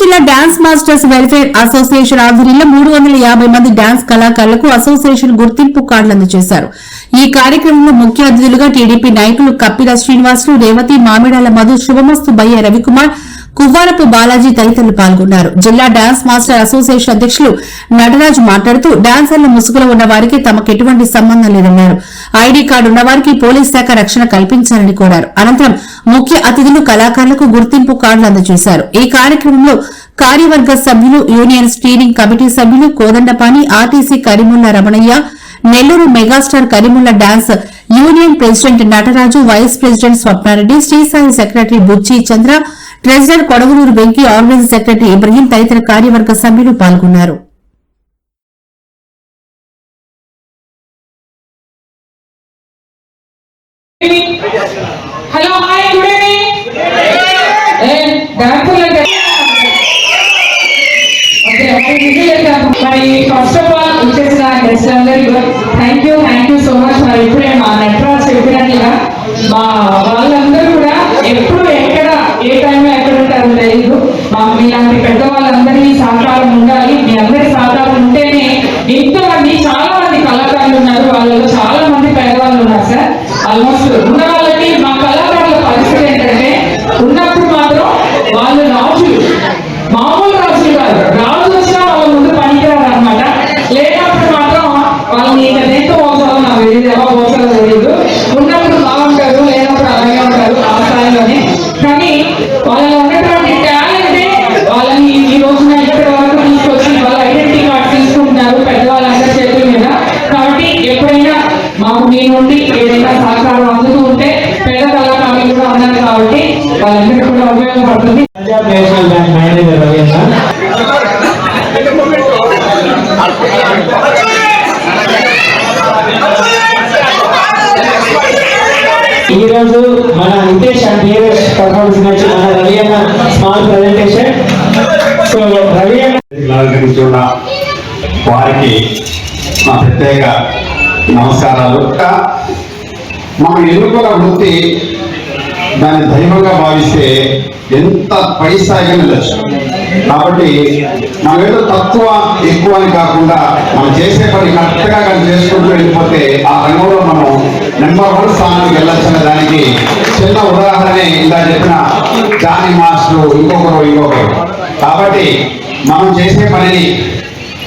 జిల్లా dance masters welfare association ఆధ్వర్యంలో మూడు వందల యాభై మంది డాన్స్ కళాకారులకు అసోసియేషన్ గుర్తింపు కార్డులు అందజేశారు. ఈ కార్యక్రమంలో ముఖ్య అతిథులుగా టీడీపీ నాయకులు కప్పిల శ్రీనివాసులు రేవతి మామిడాల మధు శుభమస్తు బయ్య రవికుమార్ కువ్వారపు బాలాజీ తదితరులు పాల్గొన్నారు. జిల్లా డాన్స్ మాస్టర్ అసోసియేషన్ అధ్యక్షులు నటరాజు మాట్లాడుతూ డాన్సర్ల ముసుగులో ఉన్న వారికి తమకు ఎటువంటి సంబంధం లేదన్నారు. ఐడీ కార్డు ఉన్న వారికి పోలీస్ శాఖ రక్షణ కల్పించాలని కోరారు. అనంతరం ముఖ్య అతిథులు కళాకారులకు గుర్తింపు కార్డులు అందజేశారు. ఈ కార్యక్రమంలో కార్యవర్గ సభ్యులు యూనియన్ స్టీరింగ్ కమిటీ సభ్యులు Kodandapani RTC Karimulla Ramanayya Nellore megastar Karimulla dance union president Nataraju vice president Swapna Reddy Sri Sai secretary Buchi Chandra treasurer Kodavaluru Venky organise secretary Ibrahim తదితర కార్యవర్గ సభ్యులు పాల్గొన్నారు హలో హాయ్ గుడ్ ఈవినింగ్ ఏ డాన్సర్లు అంటే okay మరి busy చేద్దాం మరి ఫస్ట్ ఆఫ్ ఆల్ వచ్చేసిన గెస్ట్ అందరికీ thank you thank you so much మరి ఇప్పుడే మా నెట్రాజ్ చెప్పినట్లుగా మా వాళ్ళందరూ కూడా ఎప్పుడు ఎక్కడ ఏ టైంలో ఎక్కడ ఉంటారో తెలియదు మా మీలాంటి పెద్ద వాళ్ళందరినీ సహకారం ఉండాలి మీ అందరి సహకారం ఉంటేనే ఎంతో మంది చాలా మంది కళాకారులు ఉన్నారు వాళ్ళలో చాలా మంది పేదవాళ్ళు ఉన్నారు సార్ ఆల్మోస్ట్ ఉన్న వాళ్ళకి మా కళాకారుల పరిస్థితి ఏంటంటే ఉన్నప్పుడు మాత్రం వాళ్ళు రాజులు మామూలు రాజులు కాదు. రాజు వచ్చినా వాళ్ళ ముందు పనికిరారు అనమాట లేనప్పుడు మాత్రం వాళ్ళని ఇంకా దేంతో పోసాలో నాకు తెలియదు ఎలా పోసాలో తెలియదు. ఉన్నప్పుడు బాగుంటారు లేనప్పుడు అలాగే ఉంటారు ఆ స్థాయిలోనే. కానీ వాళ్ళ ఉన్నటువంటి టాలెంటే వాళ్ళని ఈ రోజున ఇక్కడ వరకు తీసుకొచ్చి వాళ్ళ ఐడెంటిటీ కార్డ్ తీసుకుంటున్నారు పెద్దవాళ్ళందరి చేతుల మీద. కాబట్టి ఎప్పుడైనా మాకు మీ నుండి ఏదైనా సహకారం అందుతూ ఉంటే పేద కళాకారులు కూడా ఉన్నారు కాబట్టి వాళ్ళందరికీ కూడా ఉపయోగపడుతుంది Punjab national bank manager Ravindra ఈ రోజు మన నితేష్ అండ్ నీరజ్ పర్ఫార్మెన్స్ నుంచి మన రవి అన్న స్మాల్ ప్రజెంటేషన్ సో రవి అన్న వారికి మా ప్రత్యేక నమస్కారాలు. ఇంకా మనం ఎన్నుకున్న వృత్తి దాన్ని దైవంగా భావిస్తే ఎంత పై స్థాయిగా వెళ్ళచ్చు కాబట్టి మనం ఏదో తక్కువ ఎక్కువ అని కాకుండా మనం చేసే పని కరెక్ట్గా కానీ చేసుకుంటూ వెళ్ళిపోతే ఆ రంగంలో మనం నెంబర్ వన్ స్థానానికి వెళ్ళాల్సిన దానికి చిన్న ఉదాహరణే ఇలా చెప్పిన జానీ మాస్టర్ ఇంకొకరు ఇంకొకరు. కాబట్టి మనం చేసే పనిని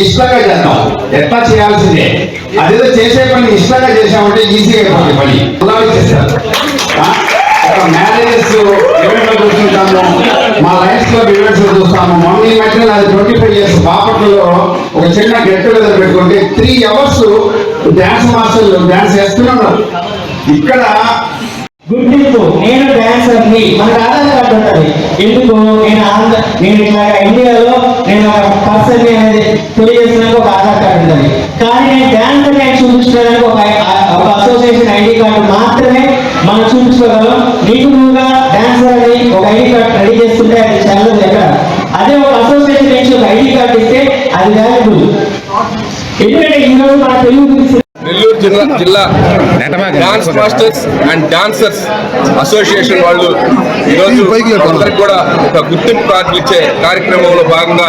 ఇష్టంగా చేద్దాం. ఎట్లా చేయాల్సిందే? అదేదో చేసే పని ఇష్టంగా చేసామంటే ఈజీగా అయిపోతుంది పని. ఉదాహరణ చేస్తారు. మ్యారేజెస్ ఈవెంట్లో చూస్తుంటాము మా లైన్స్ క్లబ్ ఈవెంట్స్లో చూస్తాము. మొన్న ఈ మధ్య ట్వంటీ ఫైవ్ ఇయర్స్ బాపట్లలో ఒక చిన్న గెట్ టుగెదర్ పెట్టుకుంటే త్రీ అవర్స్ డాన్స్ మాస్టర్లు డాన్స్ చేస్తున్నాను ఇక్కడ గుర్తింపు. నేను డాన్సర్ని మనకు ఆధార్ కార్డు ఎందుకు? నేను ఆంధ్ర నేను ఇట్లా ఇండియాలో నేను ఒక పర్సన్ అనేది తెలియజేసినాక ఒక ఆధార్ కార్డు ఉంటుంది కానీ నేను బ్యాంక్ నేను చూపించడానికి ఒక ఒక అసోసియేషన్ ఐడి కార్డు మాత్రమే మనం చూపించుకోగలం. నీకు నువ్వుగా డాన్సర్ అని ఒక ఐడి కార్డు రెడీ చేస్తుంటే అది చెల్లదు ఎక్కడ అదే ఒక అసోసియేషన్ నుంచి ఒక ఐడి కార్డు ఇస్తే అది వాల్యుబుల్ ఎందుకంటే ఈరోజు మన తెలుగు జిల్లా జిల్లా dance masters and dancers association వాళ్ళు ఈరోజు అందరికి కూడా ఒక గుర్తింపు కార్డులు ఇచ్చే కార్యక్రమంలో భాగంగా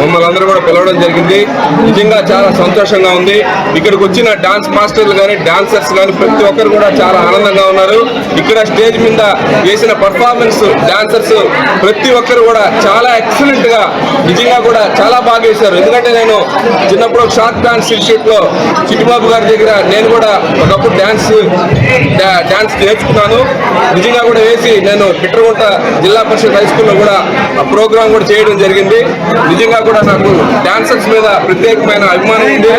మమ్మల్ని అందరూ కూడా పిలవడం జరిగింది. నిజంగా చాలా సంతోషంగా ఉంది. ఇక్కడికి వచ్చిన డాన్స్ మాస్టర్లు కానీ డాన్సర్స్ కానీ ప్రతి ఒక్కరు కూడా చాలా ఆనందంగా ఉన్నారు. ఇక్కడ స్టేజ్ మీద వేసిన పర్ఫార్మెన్స్ డాన్సర్స్ ప్రతి ఒక్కరు కూడా చాలా ఎక్సలెంట్గా నిజంగా కూడా చాలా బాగా వేశారు. ఎందుకంటే నేను చిన్నప్పుడు షార్ట్ డాన్స్ ఇన్స్టిట్యూట్లో చిట్టిబాబు గారి దగ్గర నేను కూడా ఒకప్పుడు డ్యాన్స్ డ్యాన్స్ నేర్చుకున్నాను. నిజంగా కూడా వేసి నేను పిట్రగుంట జిల్లా పరిషత్ హై స్కూల్లో కూడా ఆ ప్రోగ్రామ్ కూడా చేయడం జరిగింది. నిజంగా కూడా నాకు డాన్సర్స్ మీద ప్రత్యేకమైన అభిమానం ఉంది.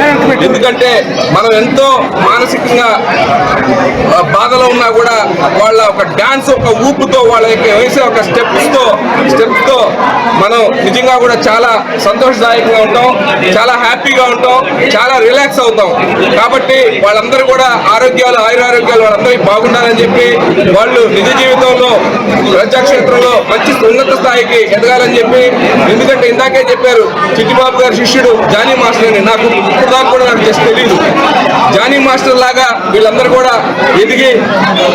ఎందుకంటే మనం ఎంతో మానసికంగా బాధలో ఉన్నా కూడా వాళ్ళ ఒక డాన్స్ ఒక ఊపుతో వాళ్ళ యొక్క వేసే ఒక స్టెప్స్తో స్టెప్స్తో మనం నిజంగా కూడా చాలా సంతోషదాయకంగా ఉంటాం. చాలా హ్యాపీగా ఉంటాం. చాలా రిలాక్స్ అవుతాం. కాబట్టి వాళ్ళందరూ కూడా ఆరోగ్యాలు ఆయురారోగ్యాలు వాళ్ళందరికీ బాగుండాలని చెప్పి వాళ్ళు నిజ జీవితంలో ప్రజాక్షేత్రంలో మంచి ఉన్నత స్థాయికి ఎదగాలని చెప్పి ఎందుకంటే ఇందాకే చెప్పారు చిట్టిబాబు గారి శిష్యుడు జానీ మాస్టర్ అని. నాకు ఇప్పుడు దాకా కూడా నాకు జస్ట్ తెలియదు జానీ మాస్టర్ లాగా వీళ్ళందరూ కూడా ఎదిగి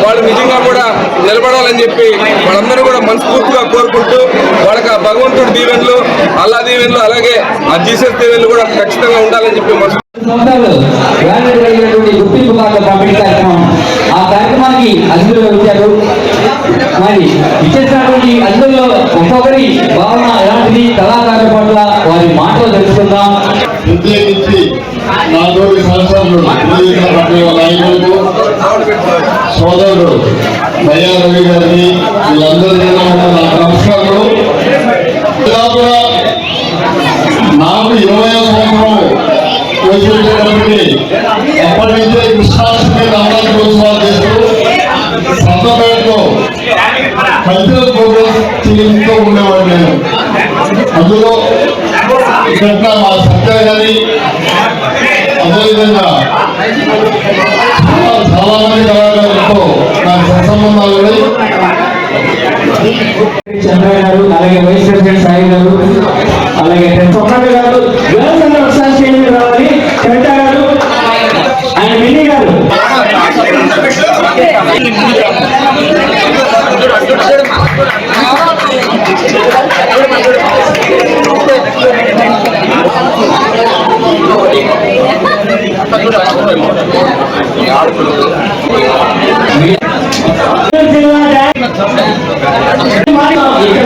వాళ్ళు నిజంగా కూడా నిలబడాలని చెప్పి వాళ్ళందరూ కూడా మనస్ఫూర్తిగా కోరుకుంటూ వాళ్ళకి భగవంతుడి దీవెనలు అల్లా దీవెనలు అలాగే ఆ జీసస్ దీవెనలు కూడా ఖచ్చితంగా ఉండాలని చెప్పి మనసు సంవత్సరాలు గ్రాడ్యుయేట్ కలిగినటువంటి గుర్తింపు కార్డుల పంపిణీ కార్యక్రమం ఆ కార్యక్రమానికి అతిథులుగా వచ్చారు. మరి ఇచ్చేసినటువంటి అతిథుల్లో ఒక్కొక్కరి భావన ఎలాంటిది? కళాకారుల పట్ల వారి మాటలు తెలుసుకుందాం. ప్రత్యేకించి నాలుగు సంవత్సరాలు సోదరుడు దయారవి గారిని వీళ్ళందరినీ చాలా- మంది కళాకారులతో నాకు సత్సంబంధాలు ఉన్నాయి గారు అలాగే వైస్ ప్రెసిడెంట్ సాయి గారు అలాగే స్వప్న గారు గర్ల్స్ అందరూ ఒకసారి స్టేజ్ రావాలి. కవిత గారు ఆయన మినీ గారు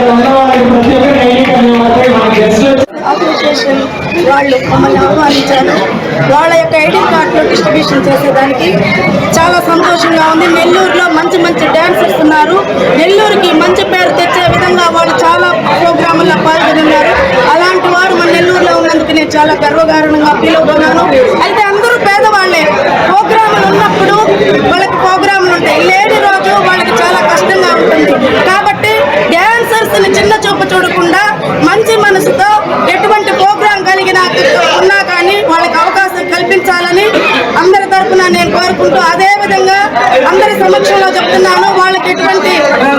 ఉన్న వాళ్ళకి ప్రతి ఒక్క ట్రైనింగ్ అనేది మన గెస్ట్ అసోసియేషన్ వాళ్ళు మమ్మల్ని ఆహ్వానించారు. వాళ్ళ యొక్క ఐడి కార్డులు డిస్ట్రిబ్యూషన్ చేసేదానికి చాలా సంతోషంగా ఉంది. నెల్లూరులో మంచి మంచి డ్యాన్సర్స్ ఉన్నారు. నెల్లూరుకి మంచి పేరు తెచ్చే విధంగా వాళ్ళు చాలా ప్రోగ్రాముల్లో పాల్గొన్నారు. అలాంటి వారు మన నెల్లూరులో ఉన్నందుకు నేను చాలా గర్వకారణంగా ఫీల్ అవుతున్నాను. అయితే అందరూ పేదవాళ్ళే. ప్రోగ్రాములు ఉన్నప్పుడు వాళ్ళకి ప్రోగ్రాములు ఉంటాయి. లేని రోజు వాళ్ళకి చాలా కష్టంగా ఉంటుంది. కాబట్టి డ్యాన్సర్స్ని చిన్న చూపు చూడకుండా మంచి మనసుతో ఎటువంటి ప్రోగ్రాం కలిగిన ఉన్నా కానీ వాళ్ళకి అవకాశం అందరి తరఫున నేను కోరుకుంటూ అదే విధంగా అందరి సమక్షంలో చెప్తున్నాను వాళ్ళకి ఎటువంటి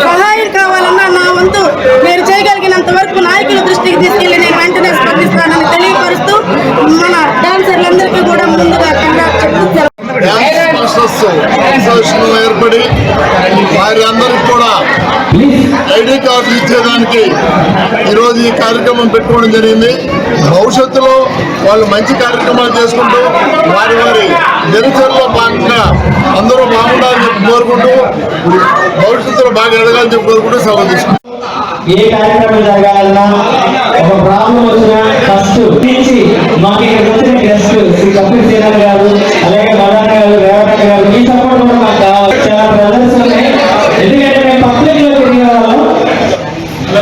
సహాయం కావాలన్నా నా వంతు మీరు చేయగలిగినంత వరకు నాయకుల దృష్టికి తీసుకెళ్ళి నేను వెంటనే స్పందిస్తానని తెలియపరుస్తూ మన డాన్సర్లందరికీ కూడా ముందుగా కంగ్రాట్ చెప్తూ డ్యాన్స్ అసోసియేషన్ ఏర్పడి వారి కూడా ఐడి కార్డులు ఇచ్చేదానికి ఈరోజు ఈ కార్యక్రమం పెట్టుకోవడం జరిగింది. భవిష్యత్తులో వాళ్ళు మంచి కార్యక్రమాలు చేసుకుంటూ వారి వారి దినచర్యలో భాగంగా అందరూ బాగుండాలని చెప్పి కోరుకుంటూ భవిష్యత్తులో బాగా ఎదగాలని చెప్పి కోరుకుంటూ సెలవు తీసుకుంటాం ఏ కార్యక్రమం జరగాలన్నా ఒక ప్రాబ్లం వచ్చినా ఫస్ట్ నుంచి మాకు ఇక్కడ వచ్చిన గెస్ట్ శ్రీ కపిల్ సేనర్ గారు అలాగే మదన్ గారు రేవత గారు మీ సపోర్ట్ కూడా మాకు కావాలి చాలా బ్రదర్స్ ఉన్నాయి ఎందుకంటే మేము పబ్లిక్లో తిరిగే వాళ్ళం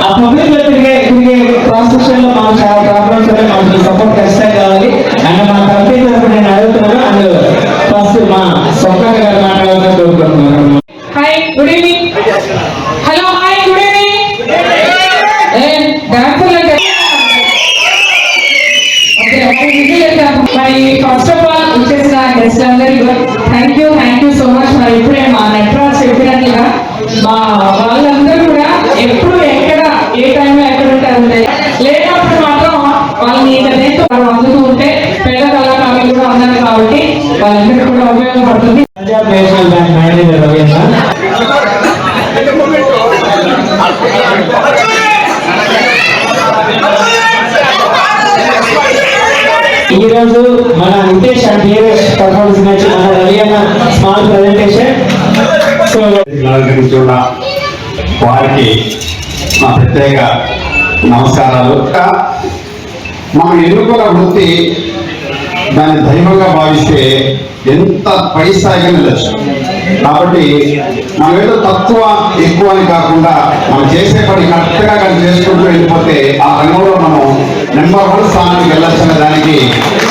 ఆ పబ్లిక్లో తిరిగే తిరిగే ప్రాసెస్లో మాకు చాలా ప్రాబ్లమ్స్ ఉన్నాయి మాకు మీ సపోర్ట్ ఖచ్చితంగా కావాలి అండ్ మా కంపెనీ తరఫున నేను అడుగుతున్నాను అండ్ ఫస్ట్ మా స్వప్న గారు మాట్లాడాలని కోరుకుంటున్నాను hi good evening hello hi good evening డాన్సర్లు అంటే ఓకే ఒక విజిల్ చేద్దాం. మరి ఫస్ట్ ఆఫ్ ఆల్ వచ్చేసిన గెస్ట్ అందరికీ thank you thank you so much మరి ఇప్పుడే మా నటరాజ్ చెప్పినట్లుగా మా వాళ్ళందరూ కూడా ఎప్పుడు ఎక్కడ ఏ టైంలో ఎక్కడ ఉంటారు లేనప్పుడు మాత్రం వాళ్ళని ఇక వాళ్ళు అందుతూ ఉంటే పేద కళాకారులు కూడా ఉన్నారు కాబట్టి వాళ్ళందరికీ కూడా ఉపయోగపడుతుంది నమస్కారాలు. మనం ఎన్నుకున్న వృత్తి దాన్ని దైవంగా భావిస్తే ఎంత పై స్థాయిగా వెళ్ళచ్చు కాబట్టి మనం ఏదో తక్కువ ఎక్కువ అని కాకుండా మనం చేసే పని కరెక్ట్గా కానీ చేసుకుంటూ వెళ్ళిపోతే ఆ రంగంలో మనం నెంబర్ వన్ స్థానానికి వెళ్ళొచ్చనే దానికి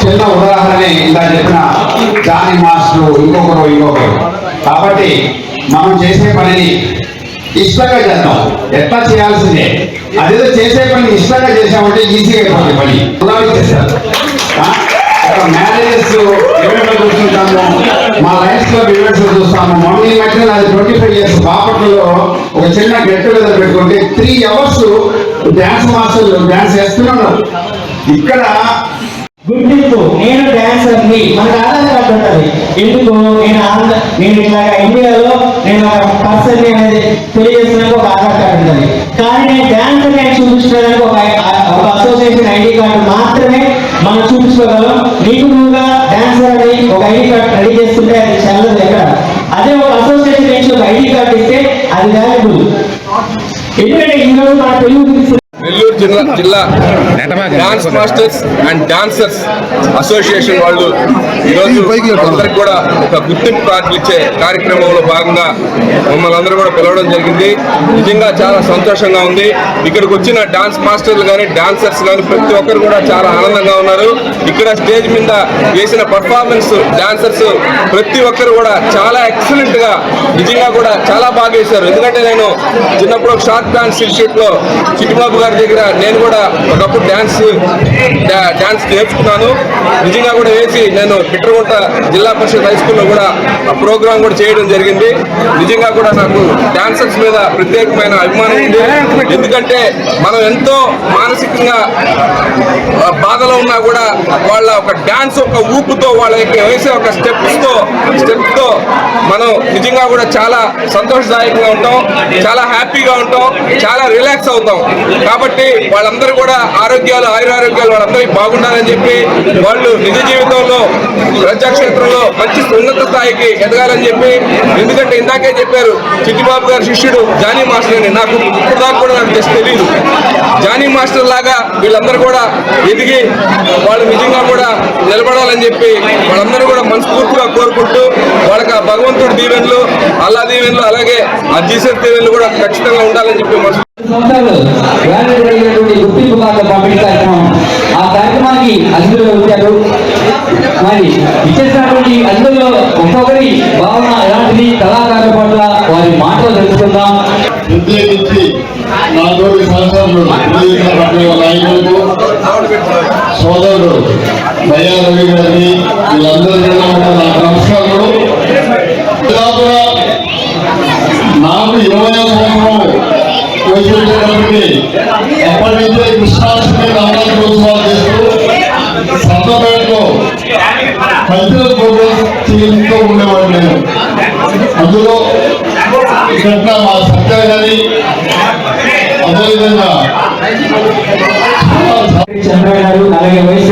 చిన్న ఉదాహరణ ఇలా చెప్పిన జానీ మాస్టర్ ఇంకొకరు ఇంకొకరు. కాబట్టి మనం చేసే పనిని ఇష్టంగా చేద్దాం ఎట్లా చేయాల్సిందే? అదేదో చేసే పని ఇష్టంగా చేసామంటే ఈజీగా అయిపోతుంది పని. ఉదాహరణ చేశారు. మ్యారేజెస్ చూస్తుంటాము మా లైఫ్ క్లబ్ ఈవెంట్స్ చూస్తాము మొన్న ఈ మధ్య నాది ట్వంటీ ఫైవ్ ఇయర్స్. బాపట్లలో ఒక చిన్న గెట్ టుగెదర్ పెట్టుకుంటే త్రీ అవర్స్ డ్యాన్స్ మాస్టర్లు డ్యాన్స్ చేస్తున్నాను ఇక్కడ గుర్తింపు. నేను డ్యాన్సర్ని మన ఉంటుంది. ఎందుకు? నేను ఆంధ్ర నేను ఇలాగ ఇండియాలో నేను ఒక పర్సన్ అనేది తెలియజేసినందుకు ఒక ఆధార్ కార్డు ఉంటుంది. కానీ నేను డాన్స్ నేను చూపించడానికి ఒక ఒక అసోసియేషన్ ఐడి కార్డు మాత్రమే మనం చూపించుకోగలం. నీకు నువ్వుగా డాన్సర్ అని ఒక ఐడి కార్డు రెడీ చేస్తుంటే అది చల్లదు ఎక్కడ? అదే ఒక అసోసియేషన్ నుంచి ఒక ఐడి కార్డు ఇస్తే అది వ్యాల్యుబుల్ ఎందుకంటే ఈరోజు మనకు జిల్లా జిల్లా dance masters and dancers association వాళ్ళు ఈరోజు అందరికి కూడా ఒక గుర్తింపు కార్డులు ఇచ్చే కార్యక్రమంలో భాగంగా మమ్మల్ని అందరూ కూడా పిలవడం జరిగింది. నిజంగా చాలా సంతోషంగా ఉంది. ఇక్కడికి వచ్చిన డాన్స్ మాస్టర్లు కానీ డాన్సర్స్ కానీ ప్రతి ఒక్కరు కూడా చాలా ఆనందంగా ఉన్నారు. ఇక్కడ స్టేజ్ మీద వేసిన పర్ఫార్మెన్స్ డాన్సర్స్ ప్రతి ఒక్కరు కూడా చాలా ఎక్సలెంట్గా నిజంగా కూడా చాలా బాగా వేశారు. ఎందుకంటే నేను చిన్నప్పుడు ఒక షార్ట్ డాన్స్ ఇన్స్టిట్యూట్లో చిట్టిబాబు గారి దగ్గర నేను కూడా ఒకప్పుడు డ్యాన్స్ డ్యాన్స్ నేర్చుకున్నాను. నిజంగా కూడా వేసి నేను పిట్రగుంట జిల్లా పరిషత్ హై స్కూల్లో కూడా ఆ ప్రోగ్రామ్ కూడా చేయడం జరిగింది. నిజంగా కూడా నాకు డాన్సర్స్ మీద ప్రత్యేకమైన అభిమానం ఉంది. ఎందుకంటే మనం ఎంతో మానసికంగా బాధలో ఉన్నా కూడా వాళ్ళ ఒక డాన్స్ ఒక ఊపుతో వాళ్ళ యొక్క వేసే ఒక స్టెప్స్తో స్టెప్తో మనం నిజంగా కూడా చాలా సంతోషదాయకంగా ఉంటాం చాలా హ్యాపీగా ఉంటాం చాలా రిలాక్స్ అవుతాం. కాబట్టి వాళ్ళందరూ కూడా ఆరోగ్యాలు ఆయురారోగ్యాలు వాళ్ళందరికీ బాగుండాలని చెప్పి వాళ్ళు నిజ జీవితంలో ప్రజాక్షేత్రంలో మంచి ఉన్నత స్థాయికి ఎదగాలని చెప్పి ఎందుకంటే ఇందాకే చెప్పారు చిట్టిబాబు గారి శిష్యుడు జానీ మాస్టర్ అని. నాకు ఇప్పుడు దాకా కూడా నాకు తెలియదు జానీ మాస్టర్ లాగా వీళ్ళందరూ కూడా ఎదిగి వాళ్ళు నిజంగా కూడా నిలబడాలని చెప్పి వాళ్ళందరూ కూడా మనస్ఫూర్తిగా కోరుకుంటూ వాళ్ళకి భగవంతుడి దీవెనలు అల్లా దీవెనలు అలాగే ఆ జీసస్ దీవెనలు కూడా ఖచ్చితంగా ఉండాలని చెప్పి మనసు సంవత్సరాలు వ్యాల్యూ కలిగినటువంటి గుర్తింపు కార్డుల పంపిణీ కార్యక్రమం. ఆ కార్యక్రమానికి అతిథులు వచ్చారు. మరి ఇచ్చేసినటువంటి అతిథుల్లో ఒక్కొక్కరి భావన ఎలాంటిది కళాకారుల పట్ల వారి మాటలు తెలుసుకుందాం. సంవత్సరంలో నాయకులకు సోదరుడు దయా రవి గారికి వీళ్ళందరూ కూడా నాకు నమస్కారాలు దాదాపుగా నాకు ఇరవై సంవత్సరం వచ్చేటప్పటికి అప్పటి నుంచే కృష్ణాష్టమి నవరాత్రి ఉత్సవాలు చేస్తూ సంతపేటలో కల్చరల్ ప్రోగ్రామ్స్ చేస్తూ ఉండేవాడు నేను. అందులో ఇక్కడ మా సత్య గారి అదేవిధంగా చంద్రబాబు గారు అలాగే వైస్